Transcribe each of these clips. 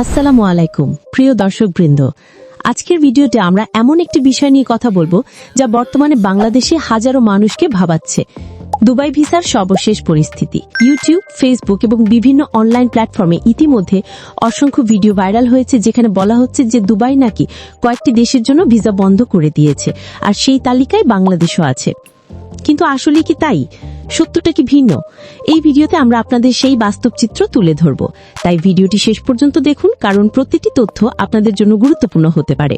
আসসালামু আলাইকুম, প্রিয় দর্শকবৃন্দ। আজকের ভিডিওতে আমরা এমন একটি বিষয় নিয়ে কথা বলব যা বর্তমানে বাংলাদেশে হাজারো মানুষকে ভাবাচ্ছে। দুবাই ভিসার সর্বশেষ পরিস্থিতি। ইউটিউব, ফেসবুক এবং বিভিন্ন অনলাইন প্ল্যাটফর্মে ইতিমধ্যে অসংখ্য ভিডিও ভাইরাল হয়েছে যেখানে বলা হচ্ছে যে দুবাই নাকি কয়েকটি দেশের জন্য ভিসা বন্ধ করে দিয়েছে, আর সেই তালিকায় বাংলাদেশও আছে। কিন্তু আসলে কি তাই? সত্যটা কি ভিন্ন? এই ভিডিওতে আমরা আপনাদের সেই বাস্তব চিত্র তুলে ধরব। তাই ভিডিওটি শেষ পর্যন্ত দেখুন, কারণ প্রতিটি তথ্য আপনাদের জন্য গুরুত্বপূর্ণ হতে পারে।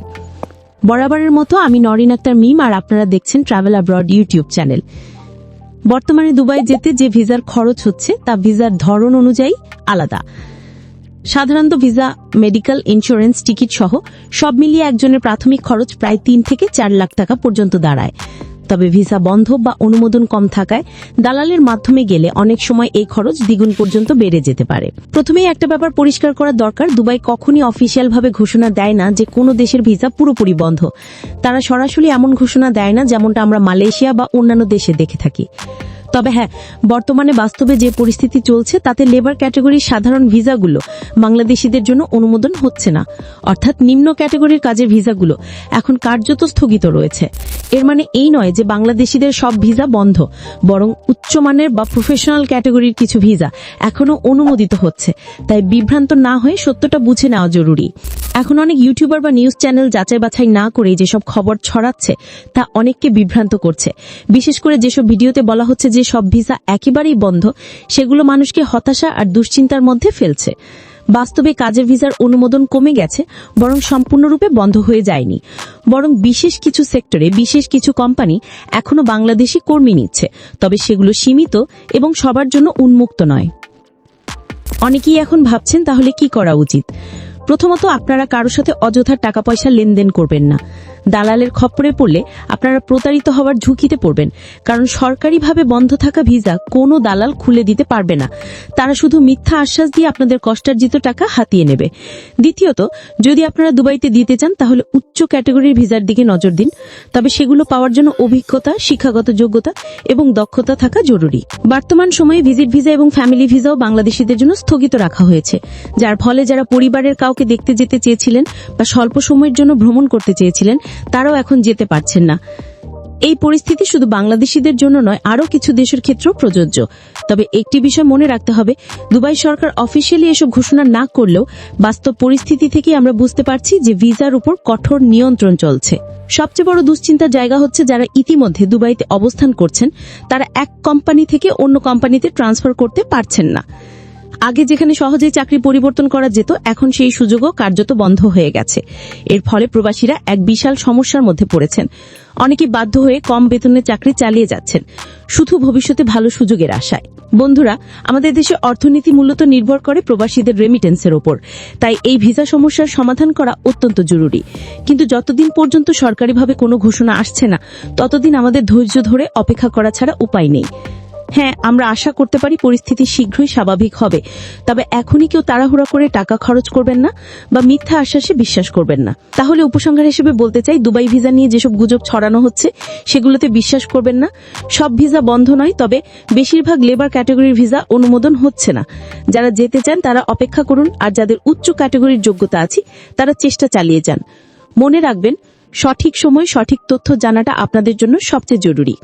বরাবরের মতো আমি নরিন আক্তার মিম, আর আপনারা দেখছেন ট্রাভেল অ্যাব্রড ইউটিউব চ্যানেল। বর্তমানে দুবাই যেতে যে ভিসার খরচ হচ্ছে, তা ভিসার ধরন অনুযায়ী আলাদা। সাধারণত ভিসা, মেডিকেল, ইন্স্যুরেন্স, টিকিট সহ সব মিলিয়ে একজনের প্রাথমিক খরচ প্রায় তিন থেকে চার লাখ টাকা পর্যন্ত দাঁড়ায়। তবে ভিসা বন্ধ বা অনুমোদন কম থাকায় দালালের মাধ্যমে গেলে অনেক সময় এই খরচ দ্বিগুণ পর্যন্ত বেড়ে যেতে পারে। প্রথমেই একটা ব্যাপার পরিষ্কার করা দরকার, দুবাই কখনই অফিসিয়ালভাবে ঘোষণা দেয় না যে কোনো দেশের ভিসা পুরোপুরি বন্ধ। তারা সরাসরি এমন ঘোষণা দেয় না যেমনটা আমরা মালয়েশিয়া বা অন্যান্য দেশে দেখে থাকি। তবে হ্যাঁ বর্তমানে বাস্তবে যে পরিস্থিতি চলছে, তাতে লেবার ক্যাটাগরির সাধারণ ভিসাগুলো বাংলাদেশিদের জন্য অনুমোদন হচ্ছে না। অর্থাৎ নিম্ন ক্যাটাগরির কাজের ভিসাগুলো এখন কার্যত স্থগিত রয়েছে। এর মানে এই নয় যে বাংলাদেশিদের সব ভিসা বন্ধ, বরং উচ্চমানের বা প্রফেশনাল ক্যাটাগরির কিছু ভিসা এখনও অনুমোদিত হচ্ছে। তাই বিভ্রান্ত না হয়ে সত্যটা বুঝে নেওয়া জরুরি। এখন অনেক ইউটিউবার বা নিউজ চ্যানেল যাচাই বাছাই না করে যেসব খবর ছড়াচ্ছে, তা অনেককে বিভ্রান্ত করছে। বিশেষ করে যেসব ভিডিওতে বলা হচ্ছে যে সব ভিসা একেবারেই বন্ধ, সেগুলো মানুষকে হতাশা আর দুশ্চিন্তার মধ্যে ফেলছে। বাস্তবে কাজের ভিসার অনুমোদন কমে গেছে, বরং সম্পূর্ণরূপে বন্ধ হয়ে যায়নি। বরং বিশেষ কিছু সেক্টরে বিশেষ কিছু কোম্পানি এখনও বাংলাদেশি কর্মী নিচ্ছে, তবে সেগুলো সীমিত এবং সবার জন্য উন্মুক্ত নয়। অনেকেই এখন ভাবছেন তাহলে কি করা উচিত? প্রথমত আপনারা কারোর সাথে অযথা টাকা পয়সা লেনদেন করবেন না। দালালের খপ্পরে পড়লে আপনারা প্রতারিত হওয়ার ঝুঁকিতে পড়বেন। কারণ সরকারিভাবে বন্ধ থাকা ভিসা কোনো দালাল খুলে দিতে পারবে না। তারা শুধু মিথ্যা আশ্বাস দিয়ে আপনাদের কষ্টার্জিত টাকা হাতিয়ে নেবে। দ্বিতীয়ত, যদি আপনারা দুবাইতে দিতে চান, তাহলে উচ্চ ক্যাটাগরির ভিসার দিকে নজর দিন। তবে সেগুলো পাওয়ার জন্য অভিজ্ঞতা, শিক্ষাগত যোগ্যতা এবং দক্ষতা থাকা জরুরি। বর্তমান সময়ে ভিজিট ভিসা এবং ফ্যামিলি ভিসাও বাংলাদেশিদের জন্য স্থগিত রাখা হয়েছে। যার ফলে যারা পরিবারের কাউকে দেখতে যেতে চেয়েছিলেন বা স্বল্প সময়ের জন্য ভ্রমণ করতে চেয়েছিলেন তারাও এখন যেতে পারছেন না। এই পরিস্থিতি শুধু বাংলাদেশিদের জন্য নয়, আরও কিছু দেশের ক্ষেত্রেও প্রযোজ্য। তবে একটি বিষয় মনে রাখতে হবে, দুবাই সরকার অফিসিয়ালি এসব ঘোষণা না করলেও বাস্তব পরিস্থিতি থেকে আমরা বুঝতে পারছি যে ভিসার উপর কঠোর নিয়ন্ত্রণ চলছে। সবচেয়ে বড় দুশ্চিন্তার জায়গা হচ্ছে যারা ইতিমধ্যে দুবাইতে অবস্থান করছেন, তারা এক কোম্পানি থেকে অন্য কোম্পানিতে ট্রান্সফার করতে পারছেন না। আগে যেখানে সহজেই চাকরি পরিবর্তন করা যেত, এখন সেই সুযোগও কার্যত বন্ধ হয়ে গেছে। এর ফলে প্রবাসীরা এক বিশাল সমস্যার মধ্যে পড়েছেন। অনেকে বাধ্য হয়ে কম বেতনে চাকরি চালিয়ে যাচ্ছেন। শুধু ভবিষ্যতে ভালো সুযোগের আশায়। বন্ধুরা, আমাদের দেশে অর্থনীতি মূলত নির্ভর করে প্রবাসীদের রেমিটেন্সের ওপর। তাই এই ভিসা সমস্যার সমাধান করা অত্যন্ত জরুরি। কিন্তু যতদিন পর্যন্ত সরকারিভাবে কোনো ঘোষণা আসছে না, ততদিন আমাদের ধৈর্য ধরে অপেক্ষা করা ছাড়া উপায় নেই। হ্যাঁ আমরা আশা করতে পারি পরিস্থিতি শীঘ্রই স্বাভাবিক হবে। তবে এখনই কেউ তাড়াহুড়া করে টাকা খরচ করবেন না বা মিথ্যা আশ্বাসে বিশ্বাস করবেন না। তাহলে উপসংহার হিসেবে বলতে চাই, দুবাই ভিসা নিয়ে যেসব গুজব ছড়ানো হচ্ছে, সেগুলোতে বিশ্বাস করবেন না। সব ভিসা বন্ধ নয়, তবে বেশিরভাগ লেবার ক্যাটাগরির ভিসা অনুমোদন হচ্ছে না। যারা যেতে চান, তারা অপেক্ষা করুন, আর যাদের উচ্চ ক্যাটাগরির যোগ্যতা আছে, তারা চেষ্টা চালিয়ে যান। মনে রাখবেন, সঠিক সময় সঠিক তথ্য জানাটা আপনাদের জন্য সবচেয়ে জরুরি।